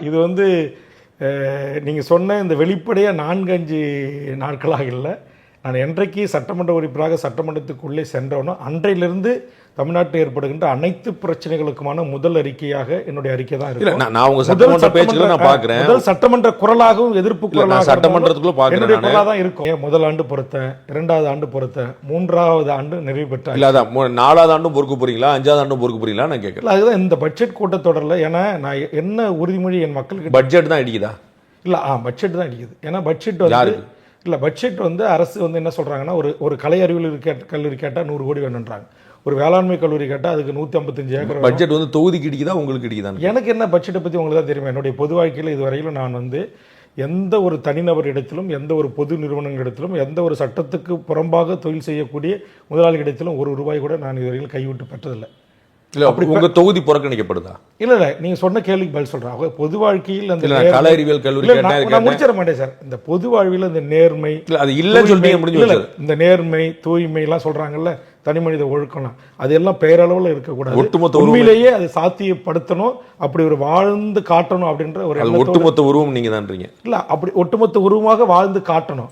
இது வந்து நீங்கள் சொன்ன இந்த வெளிப்படையாக நான்கு அஞ்சு நாட்களாக இல்லை. நான் என்றைக்கு சட்டமன்ற உறுப்பினராக சட்டமன்றத்துக்குள்ளே சென்றவனோ அன்றையிலிருந்து தமிழ்நாட்டில் ஏற்படுகின்ற அனைத்து பிரச்சனைகளுக்குமான முதல் அறிக்கையாக என்னுடைய அறிக்கை தான் இல்ல இருக்கும். நான் உங்க சட்டமன்ற பேச்சுக்களை நான் பாக்குறேன். முதல் சட்டமன்ற குரலாகவும் எதிர்ப்பு குரலாக சட்டமன்றத்துக்குள்ள பாக்குறேன். குரலாக தான் இருக்கும். முதல் ஆண்டு பொறுத்தேன் இரண்டாவது ஆண்டு பொறுத்தேன் மூன்றாவது ஆண்டு நிறைவு பெற்ற இல்ல அதான் நாலாவது ஆண்டும் பொறுக்க போறீங்களா? அஞ்சாவது ஆண்டும் பொறுக்க போறீங்களா நான் கேட்கறேன் அதுதான் இந்த பட்ஜெட் கூட்டத்தொடரில் ஏன்னா நான் என்ன உறுதிமொழி என் மக்களுக்கு பட்ஜெட் தான் அடிக்குதா இல்லை ஆ பட்ஜெட் தான் அடிக்குது ஏன்னா பட்ஜெட் வந்து? இல்லை பட்ஜெட் வந்து அரசு வந்து என்ன சொல்கிறாங்கன்னா ஒரு ஒரு கலை அறிவியல் கேட்ட கல்லூரி கேட்டால் நூறு கோடி வேணுன்றாங்க ஒரு வேளாண்மை கல்லூரி கேட்டால் அதுக்கு நூற்றி ஐம்பத்தஞ்சு ஏக்கர். பட்ஜெட் வந்து தொகுதிக்கு இடிக்குதா உங்களுக்கு இடிக்குதா எனக்கு என்ன பட்ஜெட்டை பற்றி உங்களுக்கு தான் தெரியும்? என்னுடைய பொது வாழ்க்கையில் இதுவரையிலும் நான் வந்து எந்த ஒரு தனிநபர் இடத்திலும் எந்த ஒரு பொது நிறுவனங்களிடத்திலும் எந்த ஒரு சட்டத்துக்கு புறம்பாக தொழில் செய்யக்கூடிய முதலாளிகளிடத்திலும் ஒரு ரூபாய் கூட நான் இதுவரையிலும் கைவிட்டு பெற்றதில்லை. இல்ல உங்க தொகுதி புறக்கணிக்கப்படுதா? இல்லை இல்லை நீங்கள் சொன்ன கேள்விக்கு பதில் சொல்கிறேன் பொது வாழ்க்கையில் அந்த கலை அறிவியல் கல்லூரி நான். முடிச்சிட மாட்டேன் சார். இந்த பொது வாழ்வில் இந்த நேர்மை இல்ல அது இல்லைன்னு சொல்லிட்டீங்க முடிஞ்சு இந்த நேர்மை தூய்மை எல்லாம் சொல்றாங்கல்ல தனி மனித ஒழுக்கம்லாம். அது எல்லாம் பெயரளவில் இருக்கக்கூடாது. ஒட்டுமொத்த உண்மையிலேயே அது சாத்தியப்படுத்தணும் அப்படி ஒரு வாழ்ந்து காட்டணும் அப்படின்ற ஒரு ஒட்டுமொத்த உருவம் நீங்க தான்றீங்க இல்ல அப்படி ஒட்டுமொத்த உருவமாக வாழ்ந்து காட்டணும்.